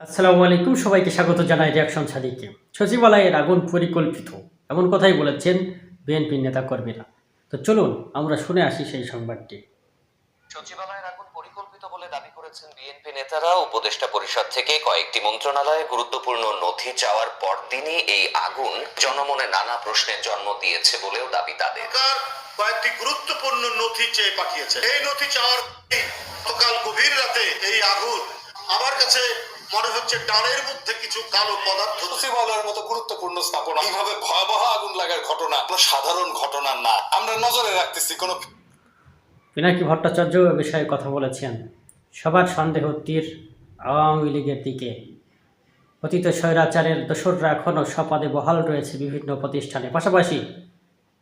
আসসালামু আলাইকুম সবাইকে স্বাগত জানাই রিয়াকশন সাদিকে। সচিবালয়ের আগুন পরিকল্পিত এমন কথাই বলেছেন বিএনপির নেতাকর্মীরা। তো চলুন আমরা শুনে আসি সেই সংবাদটি। সচিবালয়ের আগুন পরিকল্পিত বলে দাবি করেছেন বিএনপি নেতারা। উপদেষ্টা পরিষদ থেকে কয়েকটি মন্ত্রণালয়ে গুরুত্বপূর্ণ নথি চাওয়ার পরদিনই এই আগুন জনমনে নানা প্রশ্নের জন্ম দিয়েছে বলেও দাবি তাদের। কয়েকটি গুরুত্বপূর্ণ নথি চেয়ে পাঠিয়েছে। এই নথি চাওয়ার গতকাল গভীর রাতে এই আগুন আমার কাছে মনে হচ্ছে ডালের মধ্যে কিছু কালো পদার্থ মতো গুরুত্বপূর্ণ স্থাপনা। এইভাবে ভয়াবহ আগুন লাগার ঘটনা কোনো সাধারণ ঘটনা না। আমরা নজরে রাখতেছি কোনো পিনাকি ভট্টাচার্য এ বিষয়ে কথা বলেছেন। সবার সন্দেহ তীর আওয়ামী লীগের দিকে। অতীত স্বৈরাচারের দোসররা এখনও সপদে বহাল রয়েছে বিভিন্ন প্রতিষ্ঠানে। পাশাপাশি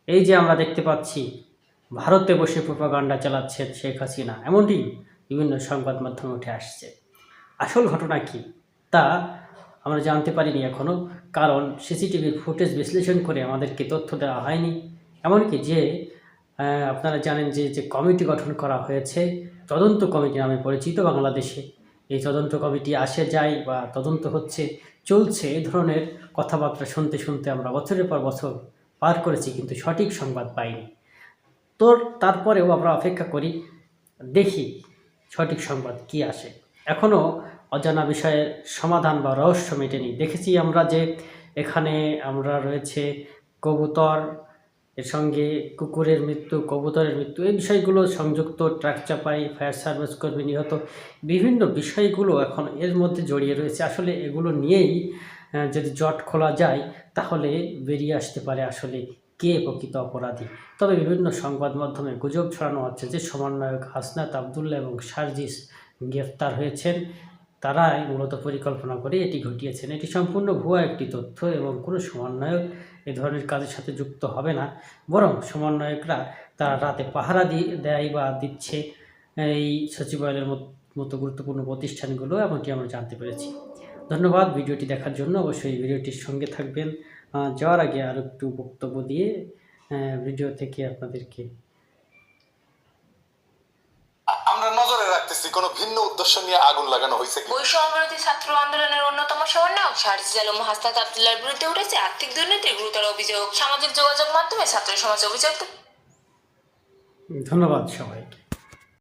এই যে আমরা দেখতে পাচ্ছি ভারতে বসে প্রোপাগান্ডা চালাচ্ছেন শেখ হাসিনা এমনটি বিভিন্ন সংবাদ মাধ্যমে উঠে আসছে। আসল ঘটনা কি? তা আমরা জানতে পারিনি এখনও কারণ সিসিটিভির ফুটেজ বিশ্লেষণ করে আমাদেরকে তথ্য দেওয়া হয়নি। এমনকি যে আপনারা জানেন যে যে কমিটি গঠন করা হয়েছে, তদন্ত কমিটি নামে পরিচিত বাংলাদেশে। এই তদন্ত কমিটি আসে, যায় বা তদন্ত হচ্ছে, চলছে এ ধরনের কথাবার্তা শুনতে শুনতে আমরা বছরের পর বছর পার করেছি, কিন্তু সঠিক সংবাদ পাইনি। তো তারপরেও আমরা অপেক্ষা করি, দেখি সঠিক সংবাদ কি আসে। এখনও অজানা বিষয়ের সমাধান বা রহস্য মেটেনি। দেখেছি আমরা যে এখানে আমরা রয়েছে কবুতর, এর সঙ্গে কুকুরের মৃত্যু, কবুতরের মৃত্যু, এই বিষয়গুলো সংযুক্ত, ট্রাক চাপাই, ফায়ার সার্ভিস কর্মী নিহত, বিভিন্ন বিষয়গুলো এখন এর মধ্যে জড়িয়ে রয়েছে। আসলে এগুলো নিয়েই যদি জট খোলা যায়, তাহলে বেরিয়ে আসতে পারে আসলে কে প্রকৃত অপরাধী? তবে বিভিন্ন সংবাদ মাধ্যমে গুজব ছড়ানো হচ্ছে যে সমন্বয়ক হাসনাত আবদুল্লাহ এবং সার্জিস গ্রেফতার হয়েছেন। তারাই মূলত পরিকল্পনা করে এটি ঘটিয়েছেন। এটি সম্পূর্ণ ভুয়া একটি তথ্য এবং কোনো সমন্বয়ক এ ধরনের কাজের সাথে যুক্ত হবে না। বরং সমন্বয়করা তারা রাতে পাহারা দিয়ে দেয় বা দিচ্ছে এই সচিবালয়ের মত- গুরুত্বপূর্ণ প্রতিষ্ঠানগুলো, এমনটি আমরা জানতে পেরেছি। ধন্যবাদ ভিডিওটি দেখার জন্য। অবশ্যই ভিডিওটির সঙ্গে থাকবেন। যাওয়ার আগে আরও একটু বক্তব্য দিয়ে ভিডিও থেকে আপনাদেরকে আমরা রাখতেছি কোনো ভিন্ন উদ্দেশ্য নিয়ে আগুন লাগানো হয়েছে কি বৈষম্যবিরোধী ছাত্র আন্দোলনের অন্যতম সমন্বয়ক শাহরিজ আলম হাসনাত আবদুল্লার বিরুদ্ধে উঠেছে আর্থিক দুর্নীতির গুরুতর অভিযোগ। সামাজিক যোগাযোগ মাধ্যমে ছাত্র সমাজ অভিযোগ ধন্যবাদ সবাই